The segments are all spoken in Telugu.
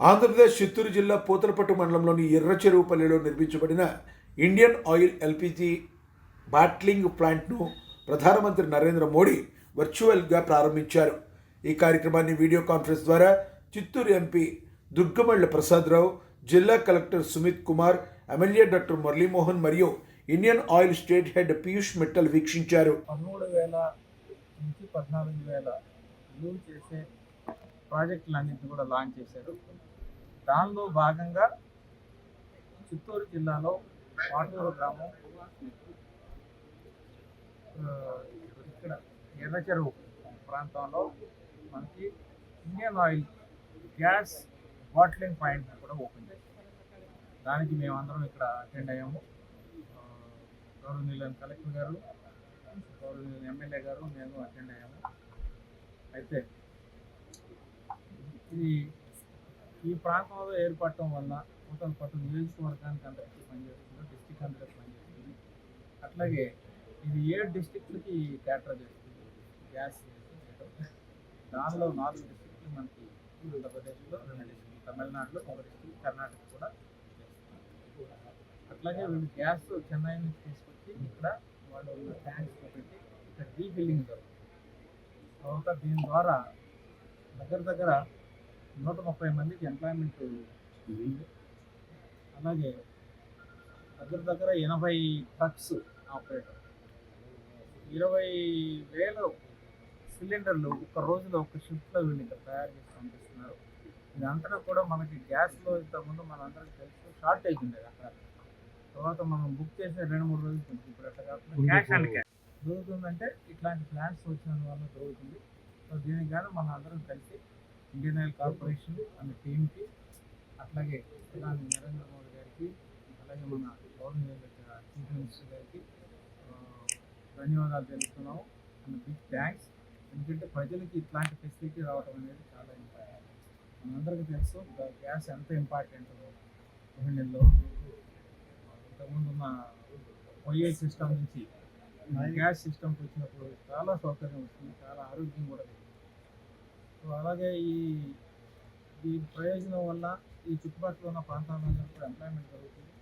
ఆంధ్రప్రదేశ్ చిత్తూరు జిల్లా పూతలపట్టు మండలంలోని ఎర్రచెరువుపల్లిలో నిర్మించబడిన ఇండియన్ ఆయిల్ ఎల్పిజి బాట్లింగ్ ప్లాంట్ను ప్రధానమంత్రి నరేంద్ర మోడీ వర్చువల్గా ప్రారంభించారు. ఈ కార్యక్రమాన్ని వీడియో కాన్ఫరెన్స్ ద్వారా చిత్తూరు ఎంపీ దుర్గమళ్ళ ప్రసాదరావు జిల్లా collector Sumit Kumar MLA doctor Muralimohan మరియు Indian Oil state head Piyush Mittal వీక్షించారు. పదమూడు వేల నుంచి పద్నాలుగు వేల చేసే ప్రాజెక్టులన్నింటినీ కూడా లాంచ్ చేశారు. దానిలో భాగంగా చిత్తూరు జిల్లాలో పాటూరు గ్రామం ఇక్కడ ఎర్రచెరువు ప్రాంతంలో మనకి Indian Oil gas bottling point కూడా ఓపెన్ చేశారు. దానికి మేమందరం ఇక్కడ అటెండ్ అయ్యాము. ఆ, గౌరవనీయులైన కలెక్టర్ గారు గౌరవనీయులైన ఎమ్మెల్యే గారు నేను అటెండ్ అయ్యాము. అయితే ఇది ఈ ప్రాంతంలో ఏర్పడటం వల్ల నూతన పట్టు నియోజకవర్గానికి అందరికీ పనిచేస్తుంది డిస్టిక్ అందరికి పనిచేస్తుంది. అట్లాగే ఇది ఏడు డిస్టిక్లకి క్యాటర్ చేస్తుంది? గ్యాస్ దానిలో నాలుగు డిస్టిక్లు మనకి ఆంధ్రప్రదేశ్లో రెండు డిస్టిక్లు తమిళనాడులో ఒక డిస్టిక్ కర్ణాటక కూడా చేస్తుంది. అట్లాగే వీళ్ళు గ్యాస్ చెన్నై నుంచి తీసుకొచ్చి ఇక్కడ వాళ్ళు ఉన్న ట్యాంక్స్ పెట్టి ఇక్కడ రీఫిల్లింగ్ జరుగుతుంది. తర్వాత దీని ద్వారా దగ్గర దగ్గర నూట ముప్పై మందికి ఎంప్లాయ్మెంట్ అలాగే దగ్గర దగ్గర ఎనభై ట్రక్స్ ఆపరేటర్ ఇరవై వేలు సిలిండర్లు ఒక రోజులో ఒక షిఫ్ట్లో వీళ్ళు ఇక్కడ తయారు చేసి పంపిస్తున్నారు. ఇదంతా కూడా మనకి గ్యాస్లో ఇంతకుముందు మనందరికీ తెలుసు షార్టేజ్ ఉండేది అక్కడ. తర్వాత మనం బుక్ చేసే రెండు మూడు రోజులు ఉంటుంది ఇప్పుడు అట్లా కాకుండా క్యాష్ అండ్ క్యాష్ దొరుకుతుందంటే ఇట్లాంటి ప్లాన్స్ వచ్చిన వల్ల దొరుకుతుంది సో దీనికి గాను మనం అందరం కలిసి ఇండియన్ ఆయిల్ కార్పొరేషన్ అనే టీంకి అట్లాగే ప్రధాని నరేంద్ర మోడీ గారికి అలాగే మన గవర్నమెంట్ చీఫ్ మినిస్టర్ గారికి ధన్యవాదాలు తెలుపుతున్నాము. And big thanks. ఎందుకంటే ప్రజలకి ఇట్లాంటి ఫెసిలిటీ రావడం అనేది చాలా ఇంపార్టెంట్. మనందరికీ తెలుసు గ్యాస్ ఎంత ఇంపార్టెంట్ గృహిణుల్లో ఇంతకుముందు ఉన్న పొయ్యే సిస్టమ్ నుంచి గ్యాస్ సిస్టమ్కి వచ్చినప్పుడు చాలా సౌకర్యం వస్తుంది చాలా ఆరోగ్యం అలాగే ఈ ఈ ప్రయోజనం వల్ల ఈ చుట్టుపక్కల ఉన్న ప్రాంతాలందరూ కూడా ఎంప్లాయ్మెంట్ జరుగుతుంది.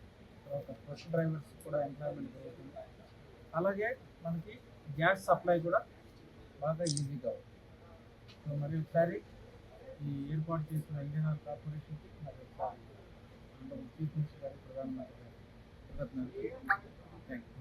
తర్వాత బస్ డ్రైవర్స్ కూడా ఎంప్లాయ్మెంట్ జరుగుతుంది. అలాగే మనకి గ్యాస్ సప్లై కూడా బాగా ఈజీగా అవుతుంది. సో మరి ఒకసారి ఈ ఏర్పాటు చేసిన ఇండియన్ ఆయిల్ కార్పొరేషన్కి మరి ఒకసారి చీఫ్ మినిస్టర్ గారికి ప్రధానమంత్రి గారు కృతజ్ఞతలు థ్యాంక్ యూ